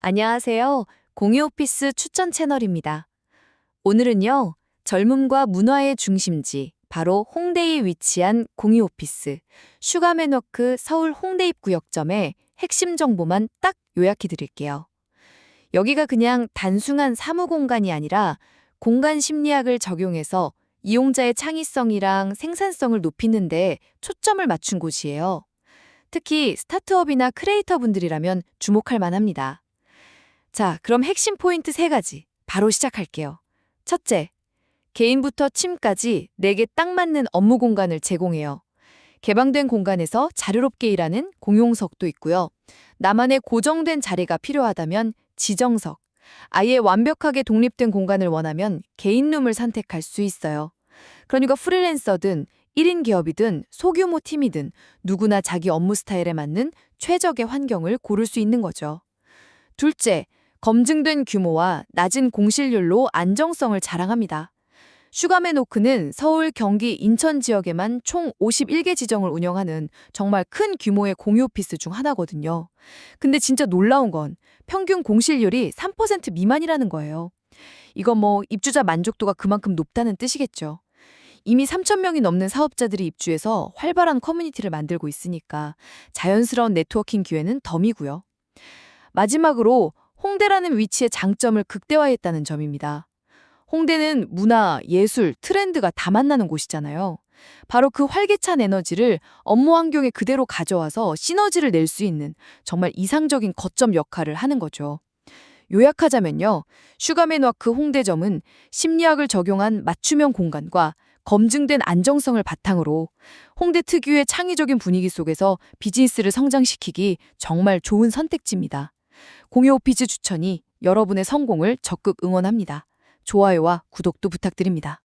안녕하세요. 공유오피스 추천 채널입니다. 오늘은요, 젊음과 문화의 중심지, 바로 홍대에 위치한 공유오피스, 슈가맨워크 서울 홍대 입 구역점의 핵심 정보만 딱 요약해 드릴게요. 여기가 그냥 단순한 사무 공간이 아니라 공간 심리학을 적용해서 이용자의 창의성이랑 생산성을 높이는데 초점을 맞춘 곳이에요. 특히 스타트업이나 크리에이터 분들이라면 주목할 만합니다. 자, 그럼 핵심 포인트 세 가지 바로 시작할게요. 첫째, 개인부터 침까지 내게 딱 맞는 업무 공간을 제공해요. 개방된 공간에서 자유롭게 일하는 공용석도 있고요. 나만의 고정된 자리가 필요하다면 지정석, 아예 완벽하게 독립된 공간을 원하면 개인룸을 선택할 수 있어요. 그러니까 프리랜서든 1인 기업이든 소규모 팀이든 누구나 자기 업무 스타일에 맞는 최적의 환경을 고를 수 있는 거죠. 둘째, 검증된 규모와 낮은 공실률로 안정성을 자랑합니다. 슈가메노크는 서울, 경기, 인천 지역에만 총 51개 지정을 운영하는 정말 큰 규모의 공유 오피스 중 하나거든요. 근데 진짜 놀라운 건 평균 공실률이 3% 미만이라는 거예요. 이건 뭐 입주자 만족도가 그만큼 높다는 뜻이겠죠. 이미 3,000명이 넘는 사업자들이 입주해서 활발한 커뮤니티를 만들고 있으니까 자연스러운 네트워킹 기회는 덤이고요. 마지막으로 홍대라는 위치의 장점을 극대화했다는 점입니다. 홍대는 문화, 예술, 트렌드가 다 만나는 곳이잖아요. 바로 그 활기찬 에너지를 업무 환경에 그대로 가져와서 시너지를 낼 수 있는 정말 이상적인 거점 역할을 하는 거죠. 요약하자면요. 슈가맨워크 홍대점은 심리학을 적용한 맞춤형 공간과 검증된 안정성을 바탕으로 홍대 특유의 창의적인 분위기 속에서 비즈니스를 성장시키기 정말 좋은 선택지입니다. 공유 오피즈 추천이 여러분의 성공을 적극 응원합니다. 좋아요와 구독도 부탁드립니다.